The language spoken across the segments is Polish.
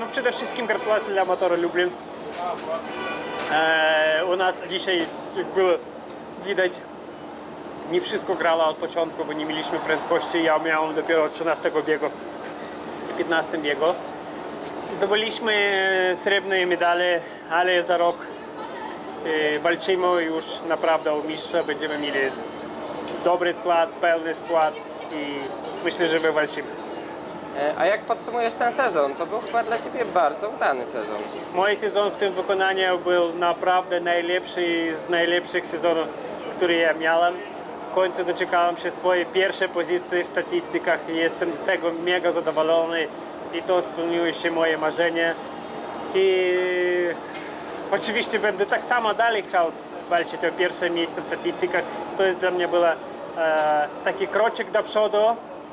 no przede wszystkim gratulacje dla Motoru Lublin. E, u nas dzisiaj, jak było widać, nie wszystko grało od początku, bo nie mieliśmy prędkości. Ja miałem dopiero od 13 biegu i 15 biegu. Zdobyliśmy srebrne medale, ale za rok e, walczymy już naprawdę o mistrza. Będziemy mieli dobry skład, pełny skład i myślę, że wywalczymy. E, A jak podsumujesz ten sezon? To był chyba dla Ciebie bardzo udany sezon. Mój sezon w tym wykonaniu był naprawdę najlepszy z najlepszych sezonów, które ja miałem. W końcu doczekałem się swojej pierwszej pozycji w statystykach i jestem z tego mega zadowolony i to spełniły się moje marzenie. I oczywiście będę tak samo dalej chciał walczyć o pierwsze miejsce w statystykach. To jest dla mnie był e, taki kroczek do przodu,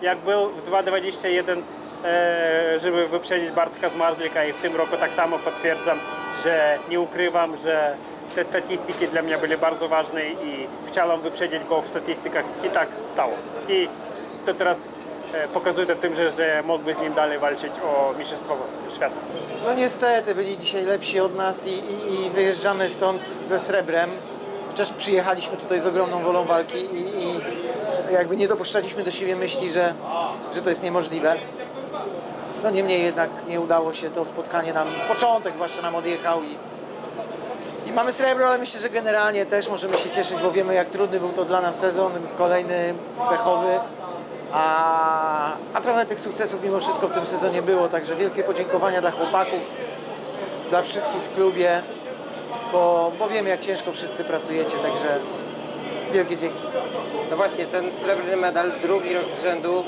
jak był w 2.21 e, żeby wyprzedzić Bartka Zmarzlika i w tym roku tak samo potwierdzam, że nie ukrywam, że te statystyki dla mnie były bardzo ważne i chciałem wyprzedzić go w statystykach i tak stało. I to teraz e, pokazuje to tym, że, że mógłby z nim dalej walczyć o Mistrzostwo Świata. No niestety, byli dzisiaj lepsi od nas i, i, i wyjeżdżamy stąd ze srebrem. Chociaż przyjechaliśmy tutaj z ogromną wolą walki i, i jakby nie dopuszczaliśmy do siebie myśli, że, że to jest niemożliwe. No niemniej jednak nie udało się to spotkanie nam, początek zwłaszcza nam odjechał i, i mamy srebro, ale myślę, że generalnie też możemy się cieszyć, bo wiemy jak trudny był to dla nas sezon, kolejny pechowy. A, a trochę tych sukcesów mimo wszystko w tym sezonie było, także wielkie podziękowania dla chłopaków, dla wszystkich w klubie, bo, bo wiemy jak ciężko wszyscy pracujecie, także wielkie dzięki. No właśnie, ten srebrny medal drugi rok z rzędu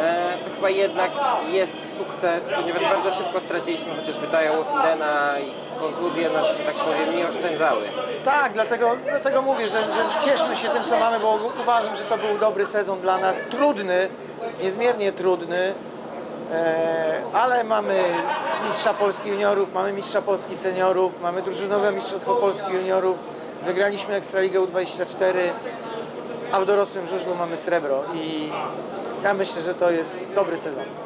e, to chyba jednak jest sukces, ponieważ bardzo szybko straciliśmy chociażby Taja Wolfidena i kontuzje nas, że tak powiem, nie oszczędzały. Tak, dlatego, dlatego mówię, że, że cieszmy się tym co mamy, bo uważam, że to był dobry sezon dla nas, trudny, niezmiernie trudny, e, ale mamy mistrza Polski juniorów, mamy mistrza Polski seniorów, mamy drużynowe mistrzostwo Polski juniorów, wygraliśmy Ekstraligę U24, a w dorosłym żużlu mamy srebro i ja myślę, że to jest dobry sezon.